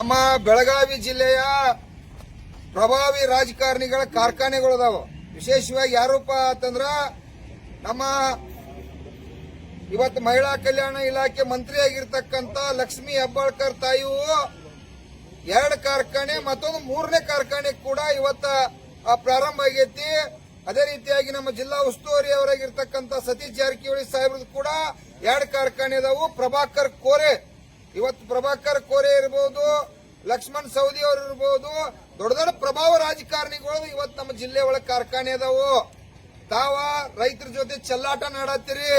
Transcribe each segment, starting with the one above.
ನಮ್ಮ ಬೆಳಗಾವಿ ಜಿಲ್ಲೆಯ ಪ್ರಭಾವಿ ರಾಜಕಾರಣಿಗಳ ಕಾರ್ಖಾನೆಗಳು ಅದಾವ. ವಿಶೇಷವಾಗಿ ಯಾರಪ್ಪ ಅಂತಂದ್ರ ನಮ್ಮ ಇವತ್ತು ಮಹಿಳಾ ಕಲ್ಯಾಣ ಇಲಾಖೆ ಮಂತ್ರಿ ಆಗಿರ್ತಕ್ಕಂತ ಲಕ್ಷ್ಮಿ ಹೆಬ್ಬಾಳ್ಕರ್ ತಾಯಿಯು ಎರಡು ಕಾರ್ಖಾನೆ ಮತ್ತೊಂದು ಮೂರನೇ ಕಾರ್ಖಾನೆ ಕೂಡ ಇವತ್ತ ಪ್ರಾರಂಭ ಆಗೈತಿ. ಅದೇ ರೀತಿಯಾಗಿ ನಮ್ಮ ಜಿಲ್ಲಾ ಉಸ್ತುವಾರಿ ಅವರಾಗಿರ್ತಕ್ಕಂಥ ಸತೀಶ್ ಜಾರಕಿಹೊಳಿ ಸಾಹೇಬ್ರದ್ದು ಕೂಡ ಎರಡು ಕಾರ್ಖಾನೆ ಅದಾವು. ಪ್ರಭಾಕರ್ ಕೋರೆ ಇವತ್ತು ಪ್ರಭಾಕರ್ ಕೋರೆ ಇರಬಹುದು ಲಕ್ಷ್ಮಣ್ ಸೌದಿ ಅವರು ಇರಬಹುದು ದೊಡ್ಡ ದೊಡ್ಡ ಪ್ರಭಾವ ರಾಜಕಾರಣಿಗಳು ಇವತ್ತು ನಮ್ಮ ಜಿಲ್ಲೆ ಒಳಗೆ ಕಾರ್ಖಾನೆ ಅದಾವು. ತಾವ ರೈತರ ಜೊತೆ ಚೆಲ್ಲಾಟ ನಾಡತ್ತೀರಿ.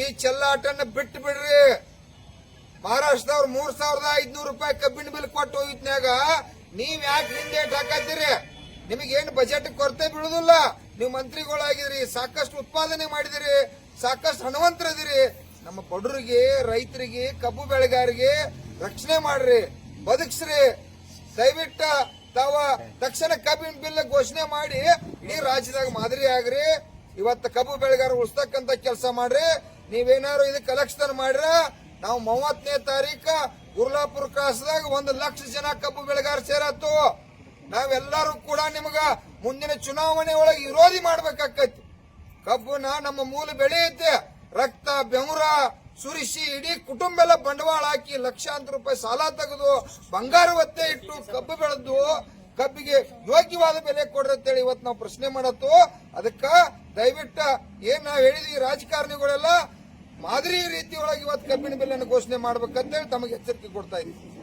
ಈ ಚೆಲ್ಲಾಟನ ಬಿಟ್ಟು ಬಿಡ್ರಿ. ಮಹಾರಾಷ್ಟ್ರದವ್ರು ಮೂರ್ ಸಾವಿರದ ಐದ್ನೂರು ರೂಪಾಯಿ ಕಬ್ಬಿನ ಬಿಲ್ ಕೊಟ್ಟು ಹೋಗಿದ್ನಾಗ ನೀವ್ ಯಾಕೆ ಹಿಂದೆ ಹಾಕತ್ತೀರಿ? ನಿಮಗೇನು ಬಜೆಟ್ ಕೊರತೆ ಬೀಳುದಿಲ್ಲ? ನೀವು ಮಂತ್ರಿಗಳಾಗಿದ್ರಿ, ಸಾಕಷ್ಟು ಉತ್ಪಾದನೆ ಮಾಡಿದಿರಿ, ಸಾಕಷ್ಟು ಹಣವಂತರದಿರಿ. ನಮ್ಮ ಬಡವರಿಗೆ, ರೈತರಿಗೆ, ಕಬ್ಬು ಬೆಳೆಗಾರರಿಗೆ ರಕ್ಷಣೆ ಮಾಡ್ರಿ, ಬದುಕ್ಸ್ರಿ. ದಯವಿಟ್ಟು ತಾವ ತಕ್ಷಣ ಕಬ್ಬಿನ ಬಿಲ್ ಘೋಷಣೆ ಮಾಡಿ, ಇಡೀ ರಾಜ್ಯದಾಗ ಮಾದರಿ ಆಗ್ರಿ. ಇವತ್ತು ಕಬ್ಬು ಬೆಳೆಗಾರ ಉಳಿಸ್ತಕ್ಕಂತ ಕೆಲಸ ಮಾಡ್ರಿ. ನೀವೇನಾರು ಇದು ಕಲೆಕ್ಷನ್ ಮಾಡ್ರ, ನಾವು ಮೂವತ್ತನೇ ತಾರೀಕ ಗುರ್ಲಾಪುರ ಕ್ರಾಸ್ದಾಗ ಒಂದು ಲಕ್ಷ ಜನ ಕಬ್ಬು ಬೆಳೆಗಾರ ಸೇರತ್ತು. ನಾವೆಲ್ಲರೂ ಕೂಡ ನಿಮಗ ಮುಂದಿನ ಚುನಾವಣೆ ಒಳಗೆ ವಿರೋಧಿ ಮಾಡ್ಬೇಕಾಕೈತಿ ಕಬ್ಬುನ ನಮ್ಮ ಮೂಲ ಬೆಳೆ ಬೆಮುರ ಸುರಿಸಿ ಇಡೀ ಕುಟುಂಬ ಎಲ್ಲ ಬಂಡವಾಳ ಹಾಕಿ ಲಕ್ಷಾಂತರ ರೂಪಾಯಿ ಸಾಲ ತೆಗೆದು ಬಂಗಾರ ಒತ್ತೆ ಇಟ್ಟು ಕಬ್ಬು ಬೆಳೆದು ಕಬ್ಬಿಗೆ ಯೋಗ್ಯವಾದ ಬೆಲೆ ಕೊಡ್ರಿ ಅಂತೇಳಿ ಇವತ್ತು ನಾವು ಪ್ರಶ್ನೆ ಮಾಡತ್ತು. ಅದಕ್ಕ ದಯವಿಟ್ಟು ಏನ್ ನಾವು ಹೇಳಿದ್ವಿ ರಾಜಕಾರಣಿಗಳೆಲ್ಲ ಮಾದರಿ ರೀತಿಯೊಳಗೆ ಇವತ್ತು ಕಬ್ಬಿನ ಬೆಲೆಯನ್ನು ಘೋಷಣೆ ಮಾಡ್ಬೇಕಂತೇಳಿ ತಮಗೆ ಎಚ್ಚರಿಕೆ ಕೊಡ್ತಾ ಇದ್ದೀವಿ.